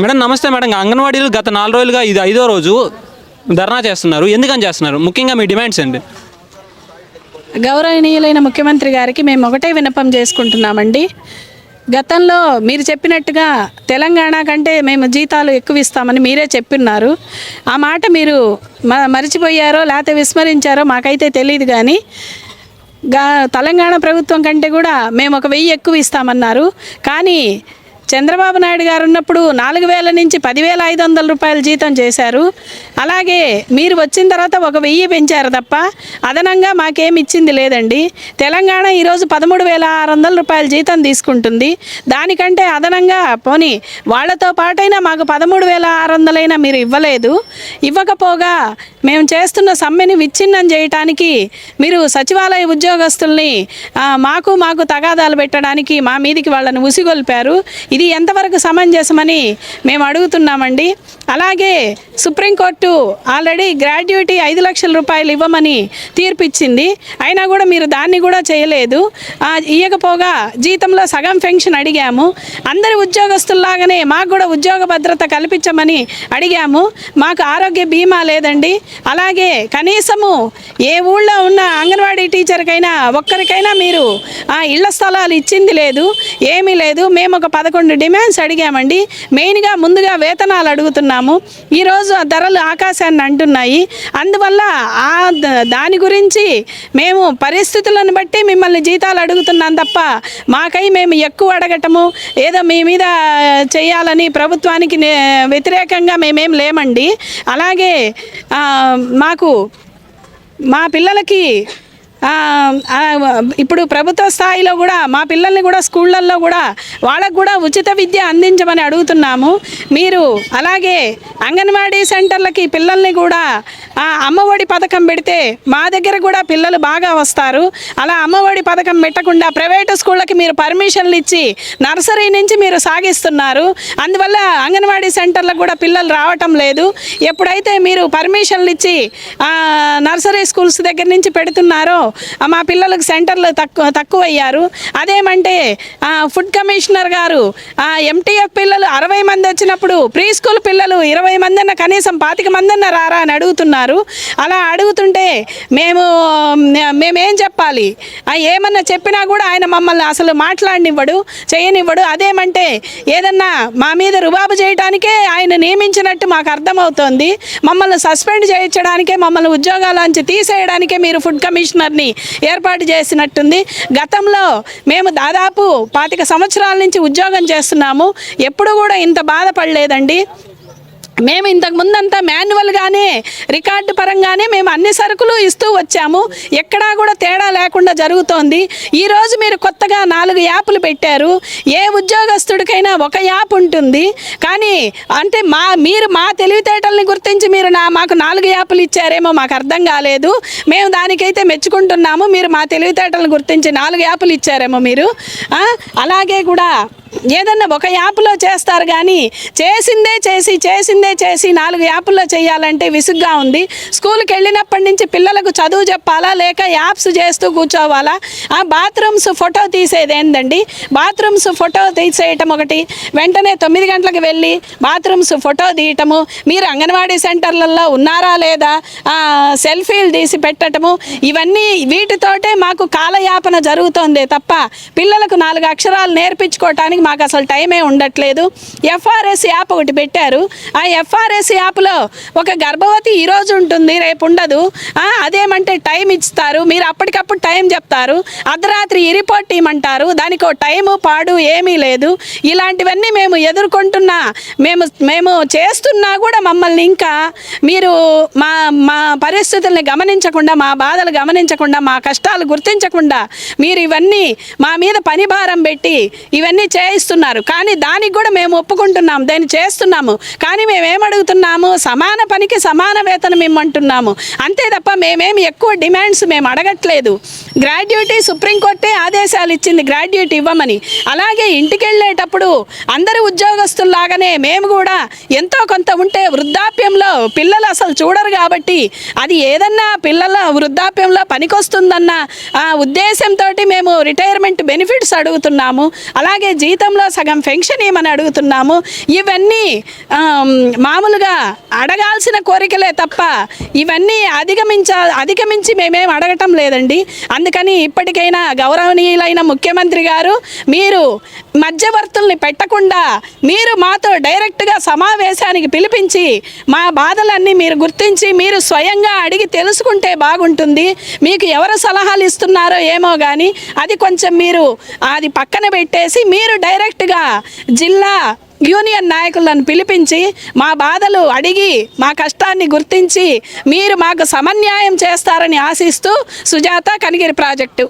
Madam నమస్తే madam. అంగన్వాడీలు గత నాలుగు రోజులుగా ఇది ఐదో రోజు ధర్నా చేస్తున్నారు. ఎందుకని చేస్తున్నారు? ముఖ్యంగా మీ డిమాండ్స్ అండి గౌరవనీయులైన ముఖ్యమంత్రి గారికి మేము ఒకటే విన్నపం చేసుకుంటున్నామండి. గతంలో మీరు చెప్పినట్టుగా తెలంగాణ కంటే మేము జీతాలు ఎక్కువ ఇస్తామని మీరే చెప్పిన్నారు. ఆ మాట మీరు మ మర్చిపోయారో లేకపోతే విస్మరించారో మాకైతే తెలియదు కానీ గా తెలంగాణ ప్రభుత్వం కంటే కూడా మేము ఒక వెయ్యి ఎక్కువ ఇస్తామన్నారు. కానీ చంద్రబాబు నాయుడు గారు ఉన్నప్పుడు నాలుగు వేల నుంచి పదివేల ఐదు వందల రూపాయల జీతం చేశారు. అలాగే మీరు వచ్చిన తర్వాత ఒక వెయ్యి పెంచారు తప్ప అదనంగా మాకేమి ఇచ్చింది లేదండి. తెలంగాణ ఈరోజు పదమూడు వేల ఆరు వందల రూపాయల జీతం తీసుకుంటుంది. దానికంటే అదనంగా పోనీ వాళ్ళతో పాటైనా మాకు పదమూడు వేల ఆరు వందలైనా మీరు ఇవ్వలేదు. ఇవ్వకపోగా మేము చేస్తున్న సమ్మెని విచ్ఛిన్నం చేయటానికి మీరు సచివాలయ ఉద్యోగస్తుల్ని మాకు మాకు తగాదాలు పెట్టడానికి మా మీదికి వాళ్ళని ఉసిగొల్పారు. ఇది ఎంతవరకు సమంజసమని మేము అడుగుతున్నామండి. అలాగే సుప్రీంకోర్టు ఆల్రెడీ గ్రాడ్యుయేటీ ఐదు లక్షల రూపాయలు ఇవ్వమని తీర్పిచ్చింది. అయినా కూడా మీరు దాన్ని కూడా చేయలేదు. ఇవ్వకపోగా ఇయ్యకపోగా జీతంలో సగం పెన్షన్ అడిగాము. అందరి ఉద్యోగస్తుల్లాగానే మాకు కూడా ఉద్యోగ భద్రత కల్పించమని అడిగాము. మాకు ఆరోగ్య బీమా లేదండి. అలాగే కనీసము ఏ ఊళ్ళో ఉన్న అంగన్వాడీ టీచర్కైనా ఒక్కరికైనా మీరు ఆ ఇళ్ళ స్థలాలు ఇచ్చింది లేదు ఏమీ లేదు. మేము ఒక పదకొండు డిమాండ్స్ అడిగామండి. మెయిన్గా ముందుగా వేతనాలు అడుగుతున్నాం అడుగుతున్నాము ఈరోజు ఆ ధరలు ఆకాశాన్ని అంటున్నాయి. అందువల్ల ఆ దాని గురించి మేము పరిస్థితులను బట్టి మిమ్మల్ని జీతాలు అడుగుతున్నాం తప్ప మాకై మేము ఎక్కువ అడగటము ఏదో మీ మీద చేయాలని ప్రభుత్వానికి నే- వ్యతిరేకంగా మేమేం లేమండి. అలాగే మాకు మా పిల్లలకి ఇప్పుడు ప్రభుత్వ స్థాయిలో కూడా మా పిల్లల్ని కూడా స్కూళ్ళల్లో కూడా వాళ్ళకు కూడా ఉచిత విద్య అందించమని అడుగుతున్నాము. మీరు అలాగే అంగన్వాడీ సెంటర్లకి పిల్లల్ని కూడా అమ్మఒడి పథకం పెడితే మా దగ్గర కూడా పిల్లలు బాగా వస్తారు. అలా అమ్మఒడి పథకం పెట్టకుండా ప్రైవేటు స్కూళ్ళకి మీరు పర్మిషన్లు ఇచ్చి నర్సరీ నుంచి మీరు సాగిస్తున్నారు. అందువల్ల అంగన్వాడీ సెంటర్లకు కూడా పిల్లలు రావటం లేదు. ఎప్పుడైతే మీరు పర్మిషన్లు ఇచ్చి నర్సరీ స్కూల్స్ దగ్గర నుంచి పెడుతున్నారో మా పిల్లలకు సెంటర్లు తక్కువ తక్కువ అయ్యారు అదేమంటే ఫుడ్ కమిషనర్ గారు ఎంటీఎఫ్ పిల్లలు అరవై మంది వచ్చినప్పుడు ప్రీ స్కూల్ పిల్లలు ఇరవై మంది అన్న కనీసం పాతిక మంది అన్న రారా అని అడుగుతున్నారు. అలా అడుగుతుంటే మేము మేమేం చెప్పాలి? ఏమన్నా చెప్పినా కూడా ఆయన మమ్మల్ని అసలు మాట్లాడనివ్వడు చేయనివ్వడు. అదేమంటే ఏదన్నా మా మీద రుబాబు చేయడానికే ఆయన నియమించినట్టు మాకు అర్థమవుతోంది. మమ్మల్ని సస్పెండ్ చేయించడానికే మమ్మల్ని ఉద్యోగాల నుంచి తీసేయడానికే మీరు ఫుడ్ కమిషనర్ కమిషనర్ని ఏర్పాటు చేసినట్టుంది. గతంలో మేము దాదాపు పాతిక సంవత్సరాల నుంచి ఉద్యోగం చేస్తున్నాము. ఎప్పుడు కూడా ఇంత బాధపడలేదండి. మేము ఇంతకు ముందంతా మాన్యువల్గానే రికార్డు పరంగానే మేము అన్ని సరుకులు ఇస్తూ వచ్చాము. ఎక్కడా కూడా తేడా లేకుండా జరుగుతోంది. ఈరోజు మీరు కొత్తగా నాలుగు యాప్లు పెట్టారు. ఏ ఉద్యోగస్తుడికైనా ఒక యాప్ ఉంటుంది. కానీ అంటే మా మీరు మా తెలివితేటల్ని గుర్తించి మీరు నా మాకు నాలుగు యాప్లు ఇచ్చారేమో మాకు అర్థం కాలేదు. మేము దానికైతే మెచ్చుకుంటున్నాము. మీరు మా తెలివితేటలను గుర్తించి నాలుగు యాప్లు ఇచ్చారేమో మీరు. అలాగే కూడా ఏదన్నా ఒక యాప్లో చేస్తారు కానీ చేసిందే చేసి చేసిందే చేసి నాలుగు యాప్ల్లో చేయాలంటే విసుగ్గా ఉంది. స్కూల్కి వెళ్ళినప్పటి నుంచి పిల్లలకు చదువు చెప్పాలా లేక యాప్స్ చేస్తూ కూర్చోవాలా? ఆ బాత్రూమ్స్ ఫోటో తీసేది ఏందండి? బాత్రూమ్స్ ఫోటో తీసేయటం ఒకటి. వెంటనే తొమ్మిది గంటలకు వెళ్ళి బాత్రూమ్స్ ఫోటో తీయటము. మీరు అంగన్వాడీ సెంటర్లలో ఉన్నారా లేదా? సెల్ఫీలు తీసి పెట్టటము. ఇవన్నీ వీటితోటే మాకు కాలయాపన జరుగుతోందే తప్ప పిల్లలకు నాలుగు అక్షరాలు నేర్పించుకోవటానికి మాకు అసలు టైమే ఉండట్లేదు. ఎఫ్ఆర్ఎస్ యాప్ ఒకటి పెట్టారు. ఆ ఎఫ్ఆర్ఎస్ యాప్లో ఒక గర్భవతి ఈరోజు ఉంటుంది రేపు ఉండదు. అదేమంటే టైం ఇస్తారు మీరు అప్పటికప్పుడు టైం చెప్తారు. అర్ధరాత్రి ఈ రిపోర్ట్ ఇవ్వమంటారు. దానికి ఒక టైము పాడు ఏమీ లేదు. ఇలాంటివన్నీ మేము ఎదుర్కొంటున్నా మేము మేము చేస్తున్నా కూడా మమ్మల్ని ఇంకా మీరు మా మా పరిస్థితుల్ని గమనించకుండా మా బాధలు గమనించకుండా మా కష్టాలు గుర్తించకుండా మీరు ఇవన్నీ మా మీద పని భారం పెట్టి ఇవన్నీ చేయ ఇస్తున్నారు కానీ దానికి కూడా మేము ఒప్పుకుంటున్నాము దాన్ని చేస్తున్నాము. కానీ మేమేం అడుగుతున్నాము సమాన పనికి సమాన వేతనం ఇమ్మంటున్నాము. అంతే తప్ప మేమేమి ఎక్కువ డిమాండ్స్ మేము అడగట్లేదు. గ్రాడ్యుయేటీ సుప్రీంకోర్టే ఆదేశాలు ఇచ్చింది గ్రాడ్యుయేట్ ఇవ్వమని. అలాగే ఇంటికి వెళ్ళేటప్పుడు అందరి ఉద్యోగస్తుల్లాగానే మేము కూడా ఎంతో కొంత ఉంటే వృద్ధాప్యంలో పిల్లలు అసలు చూడరు కాబట్టి అది ఏదన్నా పిల్లల వృద్ధాప్యంలో పనికొస్తుందన్న ఆ ఉద్దేశంతో మేము రిటైర్మెంట్ బెనిఫిట్స్ అడుగుతున్నాము. అలాగే జీ జీతంలో సగం పెన్షన్ ఏమని అడుగుతున్నాము? ఇవన్నీ మామూలుగా అడగాల్సిన కోరికలే తప్ప ఇవన్నీ అధిగమించ అధిగమించి మేమేం అడగటం లేదండి. అందుకని ఇప్పటికైనా గౌరవనీయులైన ముఖ్యమంత్రి గారు మీరు మధ్యవర్తుల్ని పెట్టకుండా మీరు మాతో డైరెక్ట్గా సమావేశానికి పిలిపించి మా బాధలన్నీ మీరు గుర్తించి మీరు స్వయంగా అడిగి తెలుసుకుంటే బాగుంటుంది. మీకు ఎవరు సలహాలు ఇస్తున్నారో ఏమో కానీ అది కొంచెం మీరు అది పక్కన పెట్టేసి మీరు డైరెక్ట్గా జిల్లా యూనియన్ నాయకులను పిలిపించి మా బాధలు అడిగి మా కష్టాన్ని గుర్తించి మీరు మాకు సమన్యాయం చేస్తారని ఆశిస్తూ సుజాత కనిగిరి ప్రాజెక్టు.